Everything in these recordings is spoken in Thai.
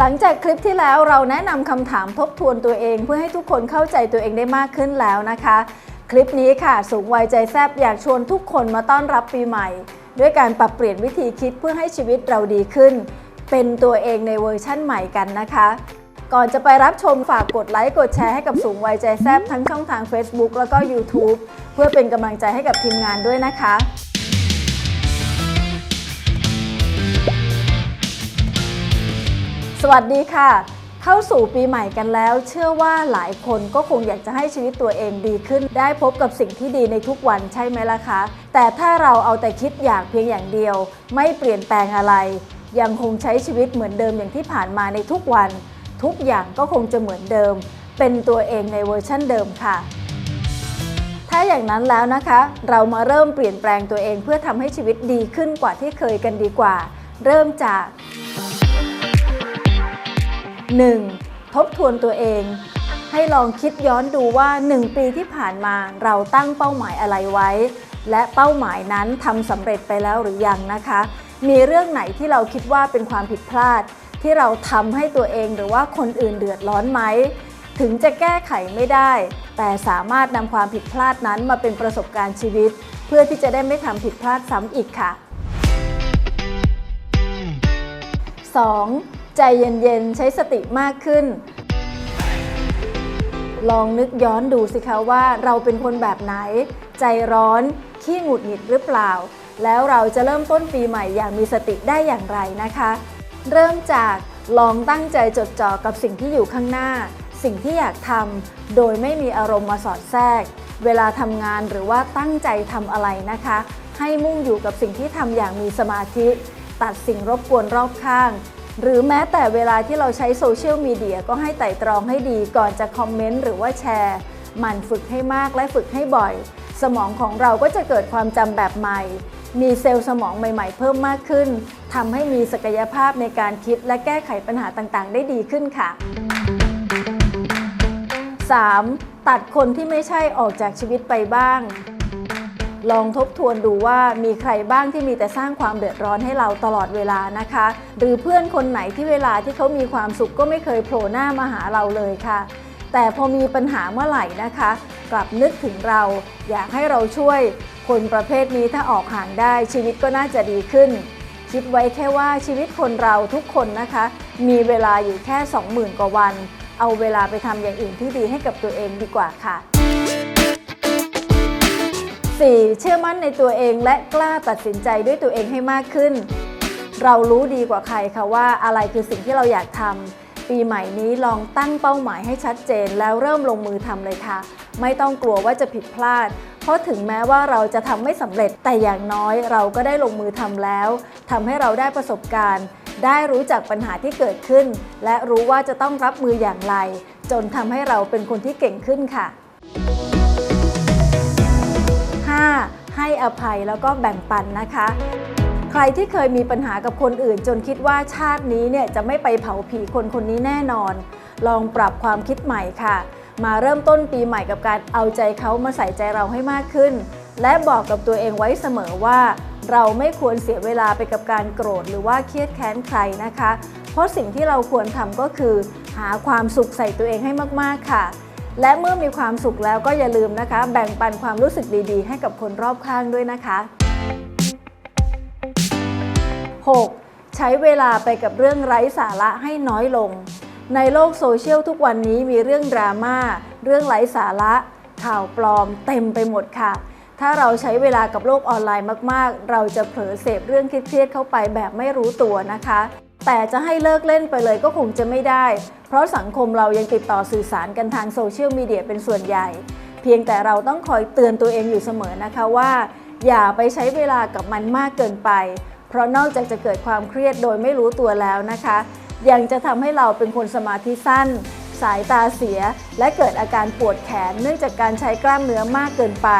หลังจากคลิปที่แล้วเราแนะนำคำถามทบทวนตัวเอง เพื่อให้ทุกคนเข้าใจตัวเองได้มากขึ้นแล้วนะคะ คลิปนี้ค่ะ สูงวัยใจแซบอยากชวนทุกคนมาต้อนรับปีใหม่ ด้วยการปรับเปลี่ยนวิธีคิดเพื่อให้ชีวิตเราดีขึ้น เป็นตัวเองในเวอร์ชั่นใหม่กันนะคะ ก่อนจะไปรับชมฝากกดไลค์กดแชร์ให้กับสูงวัยใจแซบทั้งช่องทาง Facebook แล้วก็ YouTube เพื่อเป็นกำลังใจให้กับทีมงานด้วยนะคะ วัสดีค่ะ เข้าสู่ปีใหม่กันแล้ว เชื่อว่าหลายคนก็คงอยากจะให้ชีวิตตัวเองดีขึ้น ได้พบกับสิ่งที่ดีในทุกวันใช่ไหมล่ะคะ แต่ถ้าเราเอาแต่คิดอยากเพียงอย่างเดียว ไม่เปลี่ยนแปลงอะไร ยังคงใช้ชีวิตเหมือนเดิมอย่างที่ผ่านมาในทุกวัน ทุกอย่างก็คงจะเหมือนเดิม เป็นตัวเองในเวอร์ชั่นเดิมค่ะถ้าอย่างนั้นแล้วนะคะ เรามาเริ่มเปลี่ยนแปลงตัวเองเพื่อทำให้ชีวิตดีขึ้นกว่าที่เคยกันดีกว่า เริ่มจาก 1. ทบทวนตัวเอง ให้ลองคิดย้อนดูว่า 1 ปีที่ผ่านมาเราตั้งเป้าหมายอะไรไว้ และเป้าหมายนั้นทำสำเร็จไปแล้วหรือยังนะคะ มีเรื่องไหนที่เราคิดว่าเป็นความผิดพลาด ที่เราทำให้ตัวเองหรือว่าคนอื่นเดือดร้อนไหมถึงจะแก้ไขไม่ได้ แต่สามารถนำความผิดพลาดนั้นมาเป็นประสบการณ์ชีวิต เพื่อที่จะได้ไม่ทำผิดพลาดซ้ำอีกค่ะ 2. ใจเย็นๆ ใช้สติมากขึ้น ลองนึกย้อนดูสิคะว่าเราเป็นคนแบบไหน ใจร้อน ขี้หงุดหงิดหรือเปล่า แล้วเราจะเริ่มต้นปีใหม่อย่างมีสติได้อย่างไรนะคะ เริ่มจากลองตั้งใจจดจ่อกับสิ่งที่อยู่ข้างหน้า สิ่งที่อยากทำโดยไม่มีอารมณ์มาสอดแทรก เวลาทำงานหรือว่าตั้งใจทำอะไรนะคะ ให้มุ่งอยู่กับสิ่งที่ทำอย่างมีสมาธิ ตัดสิ่งรบกวนรอบข้าง หรือแม้แต่เวลาที่เราใช้โซเชียลมีเดียก็ให้ไต่ตรองให้ดีก่อนจะคอมเมนต์หรือว่าแชร์มันฝึกให้มากและฝึกให้บ่อย สมองของเราก็จะเกิดความจำแบบใหม่ มีเซลล์สมองใหม่ ๆ เพิ่มมากขึ้นทำให้มีศักยภาพในการคิดและแก้ไขปัญหาต่างๆ ได้ดีขึ้นค่ะ 3. ตัดคนที่ไม่ใช่ออกจากชีวิตไปบ้าง ลองทบทวนดูว่ามีใครบ้างที่มีแต่สร้างความเดือดร้อนให้เราตลอดเวลานะคะ หรือเพื่อนคนไหนที่เวลาที่เขามีความสุขก็ไม่เคยโผล่หน้ามาหาเราเลยค่ะ แต่พอมีปัญหาเมื่อไหร่นะคะ กลับนึกถึงเรา อยากให้เราช่วย คนประเภทนี้ถ้าออกห่างได้ชีวิตก็น่าจะดีขึ้น คิดไว้แค่ว่าชีวิตคนเราทุกคนนะคะ มีเวลาอยู่แค่ 20,000 กว่าวัน เอาเวลาไปทำอย่างอื่นที่ดีให้กับตัวเองดีกว่าค่ะ 4. เชื่อมั่นในตัวเองและกล้าตัดสินใจด้วยตัวเองให้มากขึ้น เรารู้ดีกว่าใครค่ะว่าอะไรคือสิ่งที่เราอยากทำปีใหม่นี้ลองตั้งเป้าหมายให้ชัดเจนแล้วเริ่มลงมือทำเลยค่ะ ไม่ต้องกลัวว่าจะผิดพลาด เพราะถึงแม้ว่าเราจะทำไม่สำเร็จแต่อย่างน้อยเราก็ได้ลงมือทำแล้วทำให้เราได้ประสบการณ์ ได้รู้จักปัญหาที่เกิดขึ้น และรู้ว่าจะต้องรับมืออย่างไร จนทำให้เราเป็นคนที่เก่งขึ้นค่ะ 5. ให้อภัยแล้วก็แบ่งปันนะคะ ใครที่เคยมีปัญหากับคนอื่น จนคิดว่าชาตินี้เนี่ยจะไม่ไปเผาผีคนคนนี้แน่นอน ลองปรับความคิดใหม่ค่ะ มาเริ่มต้นปีใหม่กับการเอาใจเขามาใส่ใจเราให้มากขึ้น และบอกกับตัวเองไว้เสมอว่า เราไม่ควรเสียเวลาไปกับการโกรธหรือว่าเครียดแค้นใครนะคะ เพราะสิ่งที่เราควรทำก็คือ หาความสุขใส่ตัวเองให้มากๆค่ะ และเมื่อมีความสุขแล้วก็อย่าลืมนะคะ แบ่งปันความรู้สึกดีๆ ให้กับคนรอบข้างด้วยนะคะ 6. ใช้เวลาไปกับเรื่องไร้สาระให้น้อยลง ในโลกโซเชียลทุกวันนี้มีเรื่องดราม่าเรื่องไร้สาระ ข่าวปลอมเต็มไปหมดค่ะ ถ้าเราใช้เวลากับโลกออนไลน์มาก ๆ เราจะเผลอเสพเรื่องเครียดๆเข้าไปแบบไม่รู้ตัวนะคะ แต่จะให้เลิกเล่นไปเลยก็คงจะไม่ได้ เพราะสังคมเรายังติดต่อสื่อสารกันทางโซเชียลมีเดียเป็นส่วนใหญ่ เพียงแต่เราต้องคอยเตือนตัวเองอยู่เสมอนะคะว่า อย่าไปใช้เวลากับมันมากเกินไป เพราะนอกจากจะเกิดความเครียดโดยไม่รู้ตัวแล้วนะคะ ยังจะทำให้เราเป็นคนสมาธิสั้น สายตาเสีย และเกิดอาการปวดแขน เนื่องจากการใช้กล้ามเนื้อมากเกินไป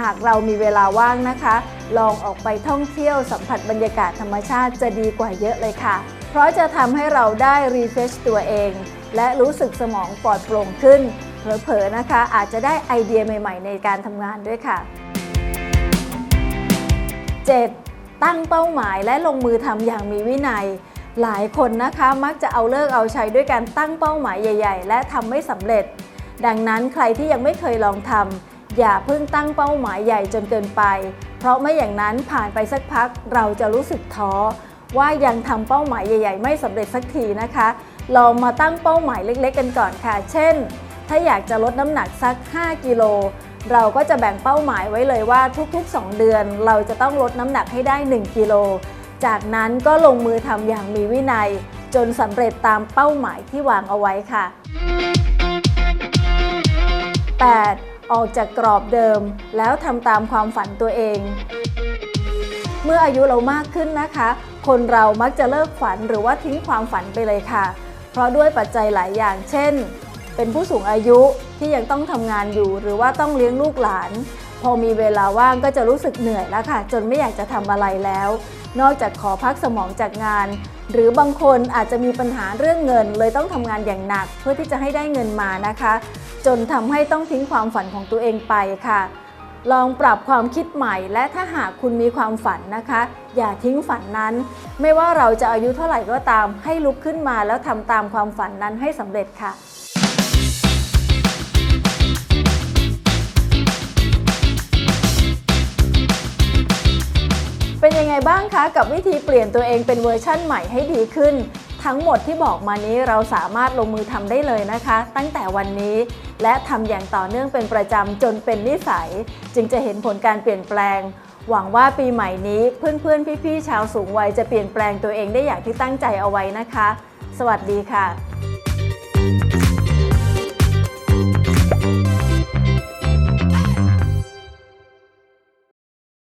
หากเรามีเวลาว่างนะคะลองออกไปท่องเที่ยวสัมผัสบรรยากาศธรรมชาติจะดีกว่าเยอะเลยค่ะ เพราะจะทำให้เราได้รีเฟชตัวเอง และรู้สึกสมองปลอดโปร่งขึ้น เผลอๆนะคะ อาจจะได้ไอเดียใหม่ ๆ ในการทำงานด้วยค่ะ 7. ตั้งเป้าหมายและลงมือทำอย่างมีวินัย หลายคนนะคะมักจะเอาเลิกเอาใช้ด้วยการตั้งเป้าหมายใหญ่ ๆ และทำไม่สำเร็จ ดังนั้นใครที่ยังไม่เคยลองทำอย่าเพิ่งตั้งเป้าหมายใหญ่จนเกินไป เพราะไม่อย่างนั้นผ่านไปสักพักเราจะรู้สึกท้อ ว่ายังทำเป้าหมายใหญ่ ๆ ไม่สำเร็จสักทีนะคะลองมาตั้งเป้าหมายเล็กๆ กันก่อนค่ะ เช่น ถ้าอยากจะลดน้ำหนักสัก 5 กิโล เราก็จะแบ่งเป้าหมายไว้เลยว่าทุกๆ 2 เดือน เราจะต้องลดน้ำหนักให้ได้ 1 กิโล จากนั้นก็ลงมือทำอย่างมีวินัย จนสำเร็จตามเป้าหมายที่วางเอาไว้ค่ะ 8. ออกจากกรอบเดิม แล้วทำตามความฝันตัวเอง เมื่ออายุเรามากขึ้นนะคะ คนเรามักจะเลิกฝันหรือว่าทิ้งความฝันไปเลยค่ะ เพราะด้วยปัจจัยหลายอย่าง เช่น เป็นผู้สูงอายุที่ยังต้องทำงานอยู่ หรือว่าต้องเลี้ยงลูกหลาน พอมีเวลาว่างก็จะรู้สึกเหนื่อยแล้วค่ะ จนไม่อยากจะทำอะไรแล้ว นอกจากขอพักสมองจากงาน หรือบางคนอาจจะมีปัญหาเรื่องเงิน เลยต้องทำงานอย่างหนัก เพื่อที่จะให้ได้เงินมานะคะ จนทำให้ต้องทิ้งความฝันของตัวเองไปค่ะ ลองปรับความคิดใหม่ และถ้าหากคุณมีความฝันนะคะ อย่าทิ้งฝันนั้น ไม่ว่าเราจะอายุเท่าไหร่ก็ตาม ให้ลุกขึ้นมาแล้วทำตามความฝันนั้นให้สำเร็จค่ะเป็นยังไงบ้างคะ กับวิธีเปลี่ยนตัวเองเป็นเวอร์ชั่นใหม่ให้ดีขึ้น ทั้งหมดที่บอกมานี้เราสามารถลงมือทำได้เลยนะคะ ตั้งแต่วันนี้และทำอย่างต่อเนื่องเป็นประจำจนเป็นนิสัย จึงจะเห็นผลการเปลี่ยนแปลง หวังว่าปีใหม่นี้เพื่อนๆ พี่ๆ ชาวสูงวัยจะเปลี่ยนแปลงตัวเองได้อย่างที่ตั้งใจเอาไว้นะคะ สวัสดีค่ะ